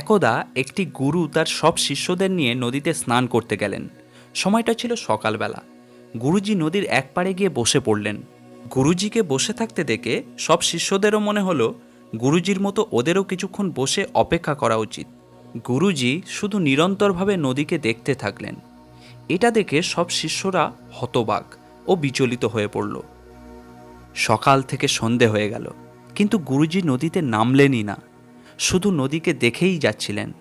একদা একটি গুরু তার সব শিষ্যদের নিয়ে নদীতে স্নান করতে গেলেন। সময়টা ছিল সকালবেলা। গুরুজি নদীর এক পাড়ে গিয়ে বসে পড়লেন। গুরুজিকে বসে থাকতে দেখে সব শিষ্যদেরও মনে হলো, গুরুজির মতো ওদেরও কিছুক্ষণ বসে অপেক্ষা করা উচিত। গুরুজি শুধু নিরন্তরভাবে নদীকে দেখতে থাকলেন। এটা দেখে সব শিষ্যরা হতবাক ও বিচলিত হয়ে পড়ল। সকাল থেকে সন্ধে হয়ে গেল, কিন্তু গুরুজি নদীতে নামলেনই না। শুধু নদীকে দেখেই যাচ্ছিলেন।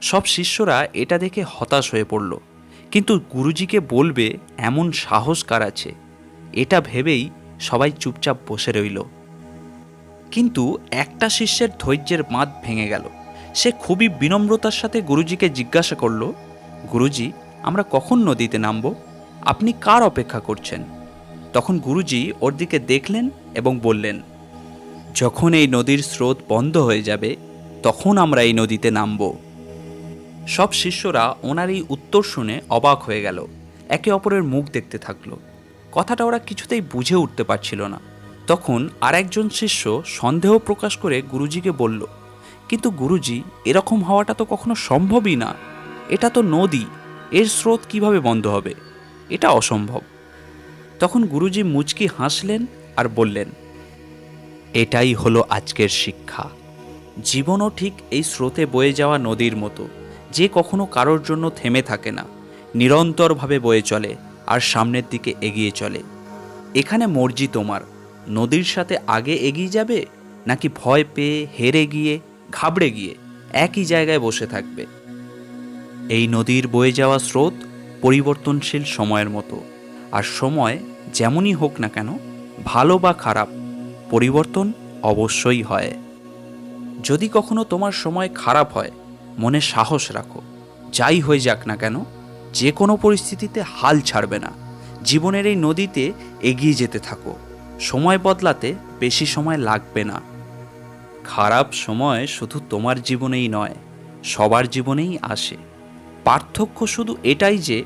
সব শিষ্যরা এটা দেখে হতাশ হয়ে পড়ল। কিন্তু গুরুজিকে বলবে এমন সাহস কার আছে? এটা ভেবেই সবাই চুপচাপ বসে রইল। কিন্তু একটা শিষ্যের ধৈর্যের বাঁধ ভেঙে গেল। সে খুবই বিনম্রতার সাথে গুরুজিকে জিজ্ঞাসা করল, গুরুজি, আমরা কখন নদীতে নামব? আপনি কার অপেক্ষা করছেন? তখন গুরুজি ওর দিকে দেখলেন এবং বললেন যখন এই নদীর স্রোত বন্ধ হয়ে যাবে, তখন আমরা এই নদীতে নামব। সব শিষ্যরা ওনার এই উত্তর শুনে অবাক হয়ে গেল। একে অপরের মুখ দেখতে থাকল। কথাটা ওরা কিছুতেই বুঝে উঠতে পারছিল না। তখন আর একজন শিষ্য সন্দেহ প্রকাশ করে গুরুজিকে বলল, কিন্তু গুরুজি, এরকম হওয়াটা তো কখনো সম্ভবই না। এটা তো নদী, এর স্রোত কীভাবে বন্ধ হবে? এটা অসম্ভব। তখন গুরুজি মুচকি হাসলেন আর বললেন এটাই হলো আজকের শিক্ষা। জীবনও ঠিক এই স্রোতে বয়ে যাওয়া নদীর মতো, যে কখনো কারোর জন্য থেমে থাকে না, নিরন্তরভাবে বয়ে চলে আর সামনের দিকে এগিয়ে চলে। এখানে মর্জি তোমার, নদীর সাথে আগে এগিয়ে যাবে, নাকি ভয় পেয়ে হেরে গিয়ে, ঘাবড়ে গিয়ে একই জায়গায় বসে থাকবে? এই নদীর বয়ে যাওয়া স্রোত পরিবর্তনশীল সময়ের মতো, আর সময় যেমনই হোক না কেন, ভালো বা খারাপ পরিবর্তন অবশ্যই হয়। যদি কখনো তোমার সময় খারাপ হয়, মনে সাহস রাখো। যাই হয়ে যাক না কেন যে কোনো পরিস্থিতিতে হাল ছাড়বে না। জীবনের এই নদীতে এগিয়ে যেতে থাকো। সময় বদলাতে বেশি সময় লাগবে না। খারাপ সময় শুধু তোমার জীবনেই নয়, সবার জীবনেই আসে। পার্থক্য শুধু এটাই যে,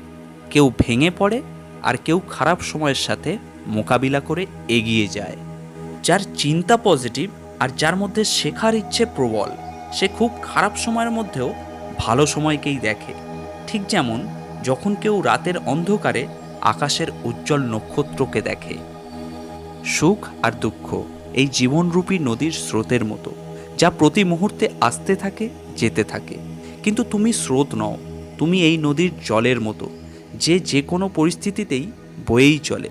কেউ ভেঙে পড়ে আর কেউ খারাপ সময়ের সাথে মোকাবিলা করে এগিয়ে যায়। যার চিন্তা পজিটিভ আর যার মধ্যে শেখার ইচ্ছে প্রবল, সে খুব খারাপ সময়ের মধ্যেও ভালো সময়কেই দেখে। ঠিক যেমন যখন কেউ রাতের অন্ধকারে আকাশের উজ্জ্বল নক্ষত্রকে দেখে। সুখ আর দুঃখ এই জীবনরূপী নদীর স্রোতের মতো, যা প্রতি মুহূর্তে আসতে থাকে, যেতে থাকে। কিন্তু তুমি স্রোত নও, তুমি এই নদীর জলের মতো, যে যে কোনো পরিস্থিতিতেই বয়েই চলে।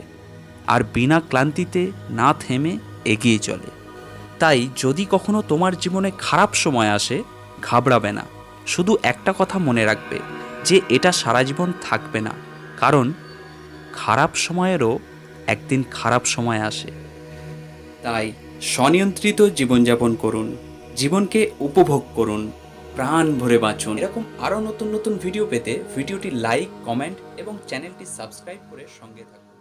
আর বিনা ক্লান্তিতে না থেমে এগিয়ে চলে। তাই যদি কখনো তোমার জীবনে খারাপ সময় আসে, ঘাবড়াবে না। শুধু একটা কথা মনে রাখবে যে, এটা সারা জীবন থাকবে না। কারণ, খারাপ সময়েরও একদিন খারাপ সময় আসে। তাই স্বনিয়ন্ত্রিত জীবনযাপন করুন। জীবনকে উপভোগ করুন। প্রাণ ভরে বাঁচুন। এরকম আরও নতুন নতুন ভিডিও পেতে ভিডিওটি লাইক কমেন্ট এবং চ্যানেলটি সাবস্ক্রাইব করে সঙ্গে থাকুন।